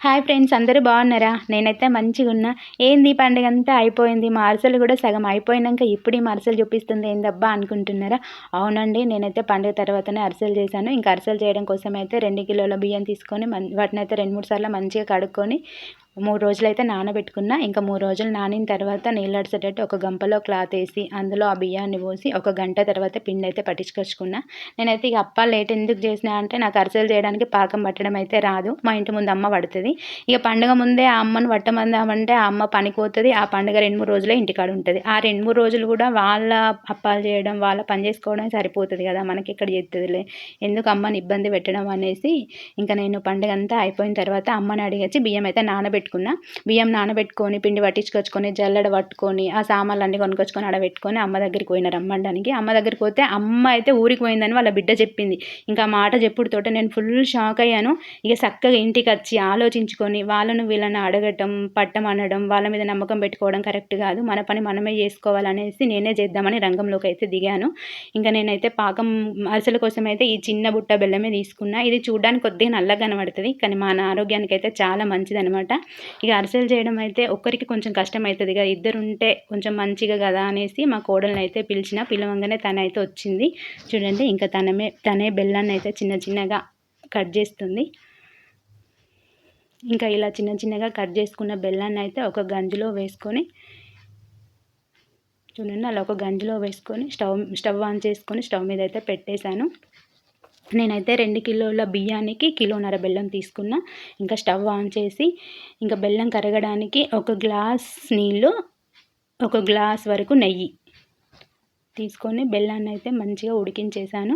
Hi friends అందరూ బాగున్నారా? నేనైతే మంచిగా ఉన్నా ఏంది పండుగ అంతా అయిపోయింది? మా అరసలు కూడా సగం అయిపోయినాక ఇప్పుడు ఈ అరసలు చూపిస్తుంది. ఏందబ్బా అనుకుంటున్నారా? అవునండి నేనైతే పండుగ తర్వాతనే అరసలు చేశాను. ఇంకా అరసలు చేయడం కోసం అయితే రెండు కిలోల బియ్యం తీసుకొని వాటిని అయితే రెండు మూడు సార్లు మంచిగా కడుక్కొని మూడు రోజులు అయితే నానబెట్టుకున్నా. ఇంకా మూడు రోజులు నానిన తర్వాత నీళ్ళడిసేటట్టు ఒక గంపలో క్లాత్ వేసి అందులో ఆ బియ్యాన్ని పోసి ఒక గంట తర్వాత పిండి అయితే పట్టించుకొచ్చుకున్నా. నేనైతే ఇక అప్ప లేట్ ఎందుకు చేసినా అంటే నాకు అరిసెలు చేయడానికి పాకం పట్టడం అయితే రాదు. మా ఇంటి ముందు అమ్మ పడుతుంది. ఇక పండుగ ముందే ఆ అమ్మను పట్టమందామంటే ఆ అమ్మ పనికి పోతుంది. ఆ పండుగ రెండు మూడు రోజులే ఇంటికాడ ఉంటుంది. ఆ రెండు మూడు రోజులు కూడా వాళ్ళ అప్పాలు చేయడం వాళ్ళ పని చేసుకోవడం సరిపోతుంది కదా. మనకి ఇక్కడ చేస్తుందిలే ఎందుకు అమ్మని ఇబ్బంది పెట్టడం అనేసి ఇంకా నేను పండుగ అంతా అయిపోయిన తర్వాత అమ్మని అడిగచ్చి బియ్యం అయితే నానబెట్టి పెట్టుకున్న. బియ్యం నానబెట్టుకొని పిండి పట్టించుకొచ్చుకొని జల్లెడ పట్టుకొని ఆ సామాన్లు అన్నీ కొనుక్కొచ్చుకొని ఆడబెట్టుకొని అమ్మ దగ్గరికి పోయిన రమ్మడానికి. అమ్మ దగ్గరికి పోతే అమ్మ అయితే ఊరికి పోయిందని వాళ్ళ బిడ్డ చెప్పింది. ఇంకా మాట చెప్పుడుతోట నేను ఫుల్ షాక్ అయ్యాను. ఇక చక్కగా ఇంటికి వచ్చి ఆలోచించుకొని వాళ్ళను వీళ్ళని అడగటం అనడం వాళ్ళ మీద నమ్మకం పెట్టుకోవడం కరెక్ట్ కాదు. మన పని మనమే చేసుకోవాలనేసి నేనే చేద్దామని రంగంలోకి అయితే దిగాను. ఇంకా నేనైతే పాకం అరిసెల కోసం అయితే ఈ చిన్న బుట్ట బెల్లమే తీసుకున్నా. ఇది చూడడానికి కొద్దిగా నల్లగా కనబడుతుంది. కానీ మన ఆరోగ్యానికి అయితే చాలా మంచిది అనమాట ఇక అరిసెలు చేయడం అయితే ఒక్కరికి కొంచెం కష్టం అవుతుంది కదా ఇద్దరు ఉంటే కొంచెం మంచిగా కదా అనేసి మా కోడల్ని అయితే పిలిచిన. పిలవంగానే తనైతే వచ్చింది. చూడండి ఇంకా తనమే తనే బెల్లాన్ని అయితే చిన్న చిన్నగా కట్ చేస్తుంది. ఇంకా ఇలా చిన్న చిన్నగా కట్ చేసుకున్న బెల్లాన్ని అయితే ఒక గంజిలో వేసుకొని చూడండి అలా ఒక గంజిలో వేసుకొని స్టవ్ స్టవ్ ఆన్ చేసుకొని స్టవ్ మీద అయితే పెట్టేశాను. నేనైతే రెండు కిలోల బియ్యానికి కిలోన్నర బెల్లం తీసుకున్నా. ఇంకా స్టవ్ ఆన్ చేసి ఇంకా బెల్లం కరగడానికి ఒక గ్లాస్ నీళ్ళు ఒక గ్లాస్ వరకు నెయ్యి తీసుకొని బెల్లాన్ని అయితే మంచిగా ఉడికించేసాను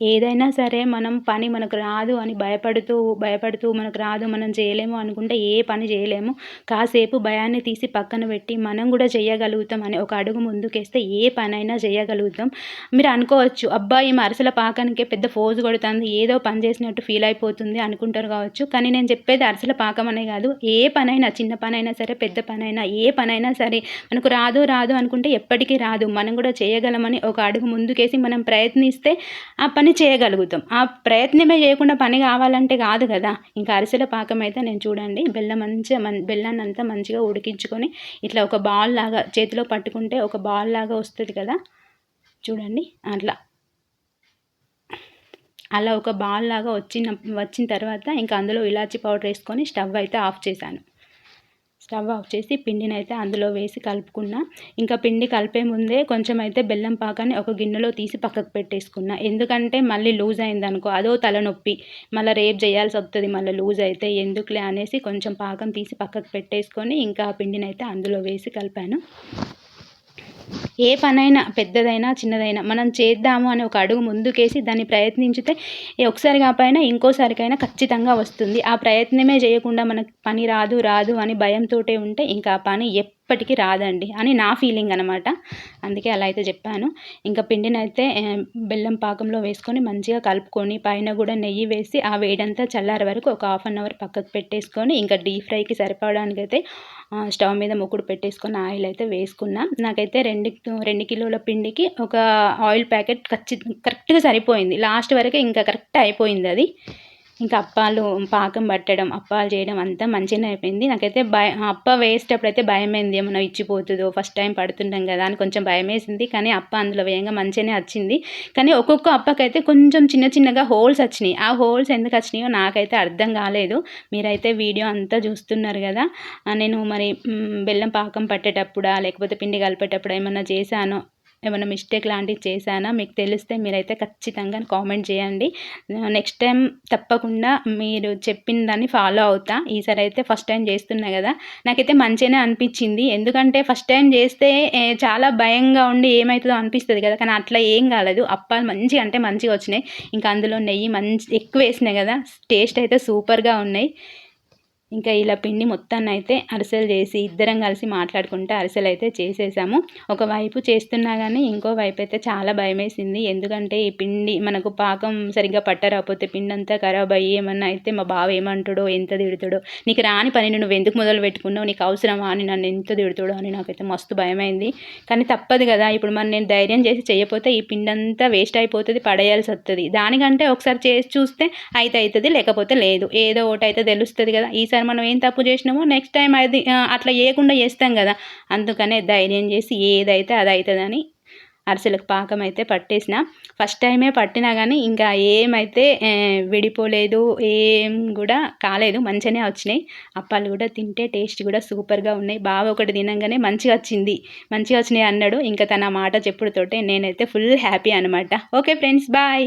ఏదైనా సరే మనం పని మనకు రాదు అని భయపడుతూ భయపడుతూ మనకు రాదు మనం చేయలేము అనుకుంటే ఏ పని చేయలేము. కాసేపు భయాన్ని తీసి పక్కన పెట్టి మనం కూడా చేయగలుగుతాం అని ఒక అడుగు ముందుకేస్తే ఏ పనైనా చేయగలుగుతాం. మీరు అనుకోవచ్చు అబ్బాయి మరసల పాకానికే పెద్ద ఫోజు కొడుతుంది ఏదో పని చేసినట్టు ఫీల్ అయిపోతుంది అనుకుంటారు కావచ్చు. కానీ నేను చెప్పేది అరసల పాకం అనే కాదు. ఏ పనైనా చిన్న పనైనా సరే పెద్ద పనైనా ఏ పనైనా సరే మనకు రాదు రాదు అనుకుంటే ఎప్పటికీ రాదు. మనం కూడా చేయగలమని ఒక అడుగు ముందుకేసి మనం ప్రయత్నిస్తే ఆ పని పని చేయగలుగుతాం. ఆ ప్రయత్నమే చేయకుండా పని కావాలంటే కాదు కదా. ఇంకా అరిసెల పాకం అయితే నేను చూడండి బెల్లం మంచిగా మన్ బెల్లాన్ని అంతా మంచిగా ఉడికించుకొని ఇట్లా ఒక బాల్ లాగా చేతిలో పట్టుకుంటే ఒక బాల్ లాగా వస్తుంది కదా. చూడండి అట్లా. అలా ఒక బాల్ లాగా వచ్చిన వచ్చిన తర్వాత ఇంకా అందులో ఇలాచి పౌడర్ వేసుకొని స్టవ్ అయితే ఆఫ్ చేశాను. స్టవ్ ఆఫ్ చేసి పిండిని అయితే అందులో వేసి కలుపుకున్నా. ఇంకా పిండి కలిపే ముందే కొంచెం అయితే బెల్లం పాకాన్ని ఒక గిన్నెలో తీసి పక్కకు పెట్టేసుకున్నా. ఎందుకంటే మళ్ళీ లూజ్ అయిందనుకో అదో తలనొప్పి. మళ్ళీ రేపు చేయాల్సి వస్తుంది మళ్ళీ లూజ్ అయితే ఎందుకులే అనేసి కొంచెం పాకం తీసి పక్కకు పెట్టేసుకొని ఇంకా పిండిని అయితే అందులో వేసి కలిపాను. ఏ పనైనా పెద్దదైనా చిన్నదైనా మనం చేద్దాము అని ఒక అడుగు ముందుకేసి దాన్ని ప్రయత్నించితే ఒకసారి కాకపోయినా ఇంకోసారికైనా ఖచ్చితంగా వస్తుంది. ఆ ప్రయత్నమే చేయకుండా మనకు పని రాదు రాదు అని భయంతో ఉంటే ఇంకా ఆ పని ఎప్పటికీ రాదండి అని నా ఫీలింగ్ అనమాట అందుకే అలా అయితే చెప్పాను. ఇంకా పిండిని అయితే బెల్లం పాకంలో వేసుకొని మంచిగా కలుపుకొని పైన కూడా నెయ్యి వేసి ఆ వేడంతా చల్లారే వరకు ఒక హాఫ్ అన్ అవర్ పక్కకు పెట్టేసుకొని ఇంకా డీప్ ఫ్రైకి సరిపోవడానికి అయితే స్టవ్ మీద ముక్కుడు పెట్టేసుకొని ఆయిల్ అయితే వేసుకున్నా. నాకైతే రెండు రెండు కిలోల పిండికి ఒక ఆయిల్ ప్యాకెట్ ఖచ్చితంగా కరెక్ట్గా సరిపోయింది. లాస్ట్ వరకు ఇంకా కరెక్ట్ అయిపోయింది అది. ఇంకా అప్పాలు పాకం పట్టడం అప్పాలు చేయడం అంతా మంచిగానే అయిపోయింది. నాకైతే భయ అప్ప వేసేటప్పుడు అయితే భయం అయింది ఏమన్నా ఇచ్చిపోతుందో ఫస్ట్ టైం పడుతుండం కదా అని కొంచెం భయం వేసింది కానీ అప్ప అందులో వేయంగా మంచిగానే వచ్చింది. కానీ ఒక్కొక్క అప్పకైతే కొంచెం చిన్న చిన్నగా హోల్స్ వచ్చినాయి. ఆ హోల్స్ ఎందుకు వచ్చినాయో నాకైతే అర్థం కాలేదు. మీరైతే వీడియో అంతా చూస్తున్నారు కదా. నేను మరి బెల్లం పాకం పట్టేటప్పుడా లేకపోతే పిండి కలిపేటప్పుడు ఏమన్నా చేశానో ఏమైనా మిస్టేక్ లాంటివి చేశానా? మీకు తెలిస్తే మీరైతే ఖచ్చితంగా కామెంట్ చేయండి. నెక్స్ట్ టైం తప్పకుండా మీరు చెప్పిన దాన్ని ఫాలో అవుతా. ఈసారి అయితే ఫస్ట్ టైం చేస్తున్నా కదా. నాకైతే మంచిగానే అనిపించింది. ఎందుకంటే ఫస్ట్ టైం చేస్తే చాలా భయంగా ఉండి ఏమవుతుందో అనిపిస్తుంది కదా. కానీ అట్లా ఏం కాలేదు. అప్పాలు మంచిగా అంటే మంచిగా వచ్చినాయి. ఇంకా అందులో నెయ్యి మంచి ఎక్కువ వేసినాయి కదా టేస్ట్ అయితే సూపర్గా ఉన్నాయి. ఇంకా ఇలా పిండి మొత్తాన్ని అయితే అరిసెలు చేసి ఇద్దరం కలిసి మాట్లాడుకుంటే అరిసెలు అయితే చేసేసాము ఒకవైపు చేస్తున్నా కానీ ఇంకో వైపు అయితే చాలా భయం వేసింది ఎందుకంటే ఈ పిండి మనకు పాకం సరిగ్గా పట్టరాకపోతే పిండి అంతా ఖరాబ్ అయ్యి ఏమన్నా అయితే మా బావ ఏమంటాడో ఎంత తిడతాడో నీకు రాని పని నువ్వు ఎందుకు మొదలు పెట్టుకున్నావు నీకు అవసరమా అని నన్ను ఎంత తిడతాడో అని నాకైతే మస్తు భయమైంది. కానీ తప్పదు కదా ఇప్పుడు మరి నేను ధైర్యం చేసి చేయకపోతే ఈ పిండి అంతా వేస్ట్ అయిపోతుంది పడేయాల్సి వస్తుంది దానికంటే ఒకసారి చేసి చూస్తే అయితే అవుతుంది లేకపోతే లేదు. ఏదో ఒకటి అయితే తెలుస్తుంది కదా ఈసారి మనం ఏం తప్పు చేసినామో నెక్స్ట్ టైం అది అట్లా చేయకుండా చేస్తాం కదా. అందుకనే ధైర్యం చేసి ఏదైతే అది అవుతుందని అరిసెలకు పాకం అయితే పట్టేసిన. ఫస్ట్ టైమే పట్టినా కానీ ఇంకా ఏమైతే విడిపోలేదు ఏం కూడా కాలేదు మంచిగానే వచ్చినాయి. అప్పాలు కూడా తింటే టేస్ట్ కూడా సూపర్గా ఉన్నాయి. బావ ఒకటి తినంగానే మంచిగా వచ్చింది. మంచిగా వచ్చినాయి అన్నాడు. ఇంకా తన మాట చెప్పుడుతోటే నేనైతే ఫుల్ హ్యాపీ అనమాట ఓకే ఫ్రెండ్స్ బాయ్